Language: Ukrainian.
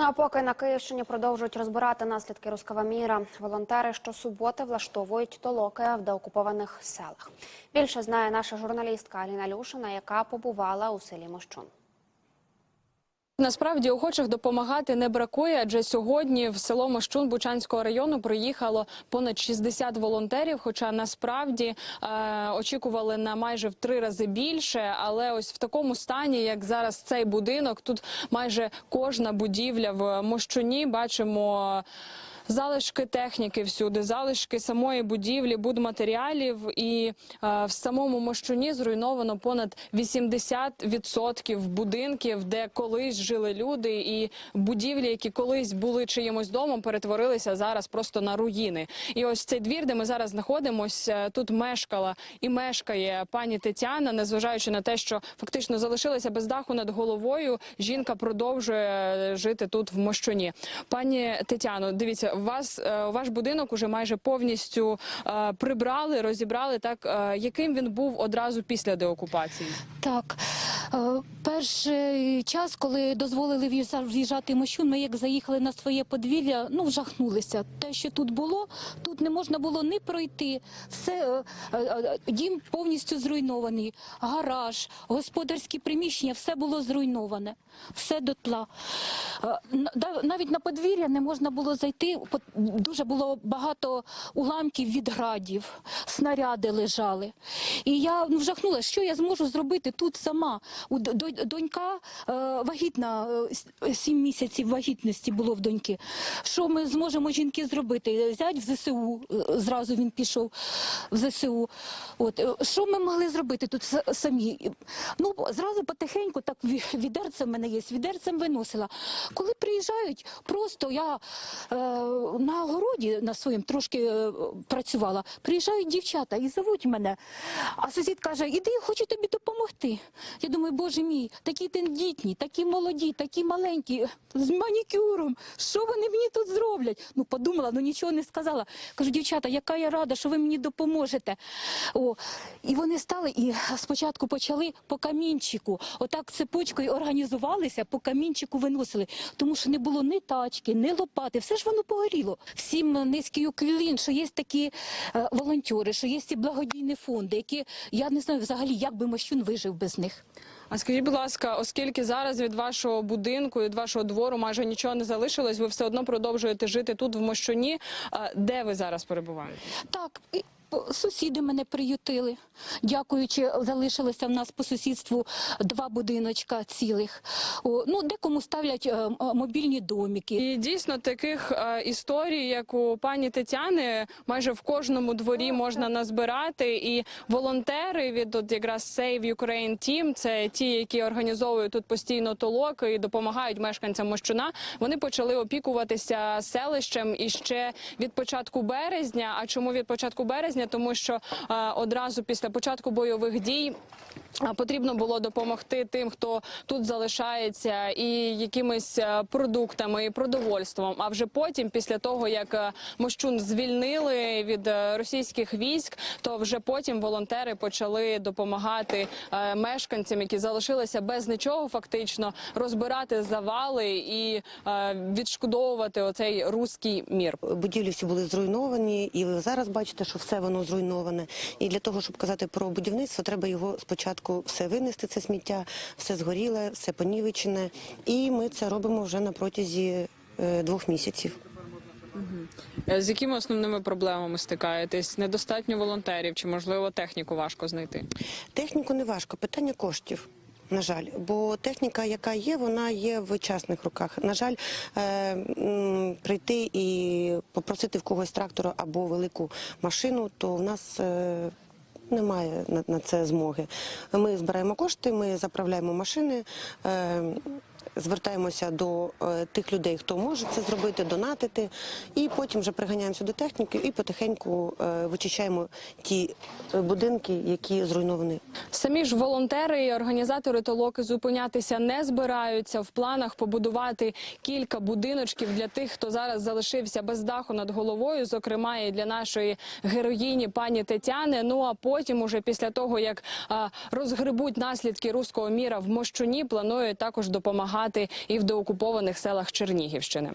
Ну а поки на Київщині продовжують розбирати наслідки рускава міра, волонтери щосуботи влаштовують толоки в деокупованих селах. Більше знає наша журналістка Аліна Люшина, яка побувала у селі Мощун. Насправді охочих допомагати не бракує, адже сьогодні в село Мощун Бучанського району приїхало понад 60 волонтерів. Хоча насправді е, очікували на майже в три рази більше. Але ось в такому стані, як зараз цей будинок, тут майже кожна будівля в Мощуні бачимо. Залишки техніки всюди, залишки самої будівлі, будматеріалів, і е, в самому Мощуні зруйновано понад 80% будинків, де колись жили люди, і будівлі, які колись були чиїмось домом, перетворилися зараз просто на руїни. І ось цей двір, де ми зараз знаходимося, тут мешкала і мешкає пані Тетяна, незважаючи на те, що фактично залишилася без даху над головою. Жінка продовжує жити тут в Мощуні. Пані Тетяно, дивіться, вас е, ваш будинок уже майже повністю е, прибрали, розібрали. Так е, яким він був одразу після деокупації? Так, перший час, коли дозволили в'їжджати Мощун, ми як заїхали на своє подвір'я, ну вжахнулися. Те, що тут було, тут не можна було ні пройти. Все е, е, е, дім повністю зруйнований, гараж, господарські приміщення, все було зруйноване, все дотла. Е, на- Навіть на подвір'я не можна було зайти. Дуже було багато уламків від градів, снаряди лежали. І я ну, вжахнулася, що я зможу зробити тут сама. Донька е, вагітна, е, сім місяців вагітності було в доньки. Що ми зможемо жінки зробити? Взять в ЗСУ, е, зразу він пішов в ЗСУ. От що ми могли зробити тут самі? Ну зразу потихеньку, так ві- відерце в мене є, відерцем виносила. Коли приїжджають, просто я е, на огороді на своєму трошки е, працювала. Приїжджають дівчата і зовуть мене. А сусід каже: Іди, хочу тобі допомогти. Я думаю, боже мій, такі тендітні, такі молоді, такі маленькі, з манікюром. Що вони мені тут зроблять? Ну, подумала, ну нічого не сказала. Кажу, дівчата, яка я рада, що ви мені допоможете. О, і вони стали і спочатку почали по камінчику. Отак цепочкою організувалися, по камінчику виносили, тому що не було ні тачки, ні лопати, все ж воно погоріло. Низький уклін, що є такі е, волонтери, що є ці благодійні фонди, які я не знаю взагалі, як би Мощун вижив без них. А скажіть, будь ласка, оскільки зараз від вашого будинку, від вашого двору майже нічого не залишилось, ви все одно продовжуєте жити тут в Мощуні. Де ви зараз перебуваєте? Так, сусіди мене приютили. Дякуючи, залишилося в нас по сусідству два будиночка цілих. Ну, декому ставлять е, мобільні домики. І дійсно таких е, історій, як у пані Тетяни, майже в кожному дворі можна назбирати. І волонтери від от якраз Save Ukraine Team, це ті, які організовують тут постійно толоки і допомагають мешканцям Мощуна. Вони почали опікуватися селищем іще від початку березня. А чому від початку березня? Тому що одразу після початку бойових дій. Потрібно було допомогти тим, хто тут залишається, і якимись продуктами, і продовольством. А вже потім, після того як Мощун звільнили від російських військ, то вже потім волонтери почали допомагати мешканцям, які залишилися без нічого, фактично розбирати завали і відшкодовувати оцей руський мір. Будівлі всі були зруйновані, і ви зараз бачите, що все воно зруйноване. І для того, щоб казати про будівництво, треба його спочатку все винести, це сміття, все згоріле, все понівечене. І ми це робимо вже на протязі е, двох місяців. Е, З якими основними проблемами стикаєтесь? Недостатньо волонтерів чи можливо техніку важко знайти? Техніку не важко, питання коштів. На жаль, бо техніка, яка є, вона є в частних руках. На жаль, е, прийти і попросити в когось трактора або велику машину, то в нас е, немає на, на це змоги. Ми збираємо кошти, ми заправляємо машини. Звертаємося до е, тих людей, хто може це зробити, донатити, і потім вже приганяємося до техніки і потихеньку е, вичищаємо ті е, будинки, які зруйновані. Самі ж волонтери і організатори толоки зупинятися не збираються. В планах побудувати кілька будиночків для тих, хто зараз залишився без даху над головою, зокрема і для нашої героїні пані Тетяни. Ну а потім, уже після того як розгребуть наслідки руського міра в Мощуні, планують також допомагати прийняти і в деокупованих селах Чернігівщини.